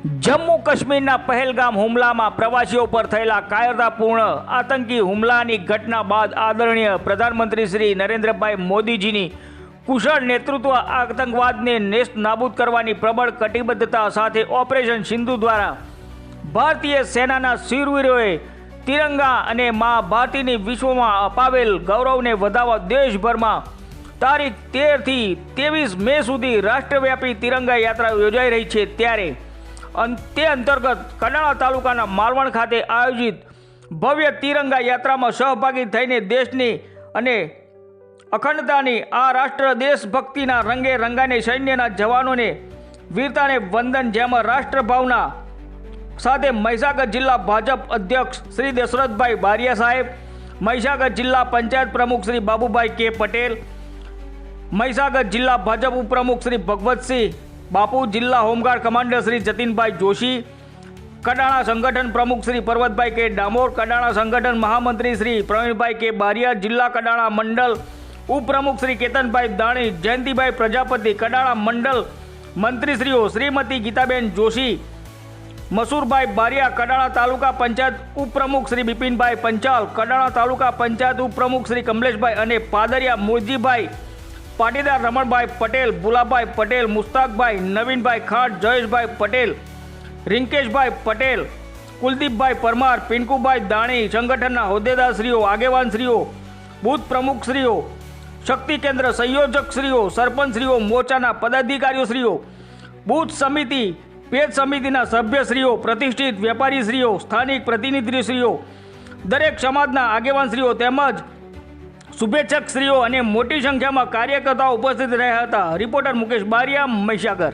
જમ્મુ કાશ્મીરના પહેલગામ હુમલામાં પ્રવાસીઓ પર થયેલા કાયરતાપૂર્ણ આતંકી હુમલાની ઘટના બાદ આદરણીય પ્રધાનમંત્રી શ્રી નરેન્દ્રભાઈ મોદીજીની કુશળ નેતૃત્વ આતંકવાદને નેસ્ત નાબૂદ કરવાની પ્રબળ કટિબદ્ધતા સાથે ઓપરેશન સિંધુ દ્વારા ભારતીય સેનાના શૂરવીરોએ તિરંગા અને મા ભારતીની વિશ્વમાં અપાવેલ ગૌરવને વધારવા દેશભરમાં તારીખ તેરથી ત્રેવીસ મે સુધી રાષ્ટ્રવ્યાપી તિરંગા યાત્રા યોજાઈ રહી છે ત્યારે તે અંતર્ગત કડાણા તાલુકાના માલવણ ખાતે આયોજિત ભવ્ય તિરંગા યાત્રામાં સહભાગી થઈને દેશની અને અખંડતાની આ રાષ્ટ્ર દેશભક્તિના રંગે રંગાને સૈન્યના જવાનોને વીરતાને વંદન, જેમાં રાષ્ટ્રભાવના સાથે મહીસાગર જિલ્લા ભાજપ અધ્યક્ષ શ્રી દશરથભાઈ બારિયા સાહેબ, મહીસાગર જિલ્લા પંચાયત પ્રમુખ શ્રી બાબુભાઈ કે પટેલ, મહીસાગર જિલ્લા ભાજપ ઉપપ્રમુખ શ્રી ભગવતસિંહ બાપુ જિલ્લા home guard commander Shri Jatinbhai Joshi, Kadana સંગઠન પ્રમુખ શ્રી પર્વતભાઈ કે ડામોર, કડાણા સંગઠન મહામંત્રી શ્રી પ્રવીણભાઈ કે બારિયા, જિલ્લા કડાણા મંડળ ઉપપ્રમુખ શ્રી કેતનભાઈ દાણી, જયંતિભાઈ પ્રજાપતિ, કડાણા મંડળ મંત્રીશ્રીઓ શ્રીમતી ગીતાબેન જોશી, મસૂરભાઈ બારિયા, કડાણા તાલુકા પંચાયત ઉપપ્રમુખ શ્રી બિપિનભાઈ પંચાલ, કડાણા તાલુકા પંચાયત ઉપપ્રમુખ શ્રી કમલેશભાઈ અને પાદરિયા મુરજીભાઈ પાટીદાર રમણભાઈ પટેલ, ભુલાભાઈ પટેલ, મુસ્તાકભાઈ, નવીનભાઈ ખાટ, જયેશભાઈ પટેલ, રિંકેશભાઈ પટેલ, કુલદીપભાઈ પરમાર, પિન્કુભાઈ દાણી, સંગઠનના હોદ્દેદારશ્રીઓ, આગેવાનશ્રીઓ, બૂથ પ્રમુખશ્રીઓ, શક્તિ કેન્દ્ર સંયોજકશ્રીઓ, સરપંચશ્રીઓ, મોરચાના પદાધિકારીઓશ્રીઓ બૂથ સમિતિ, પેજ સમિતિના સભ્યશ્રીઓ, પ્રતિષ્ઠિત વેપારીશ્રીઓ, સ્થાનિક પ્રતિનિધિશ્રીઓ, દરેક સમાજના આગેવાનશ્રીઓ તેમજ શુભેચ્છકશ્રીઓ અને મોટી સંખ્યામાં કાર્યકર્તાઓ ઉપસ્થિત રહ્યા હતા. રિપોર્ટર મુકેશ બારિયા મહીસાગર.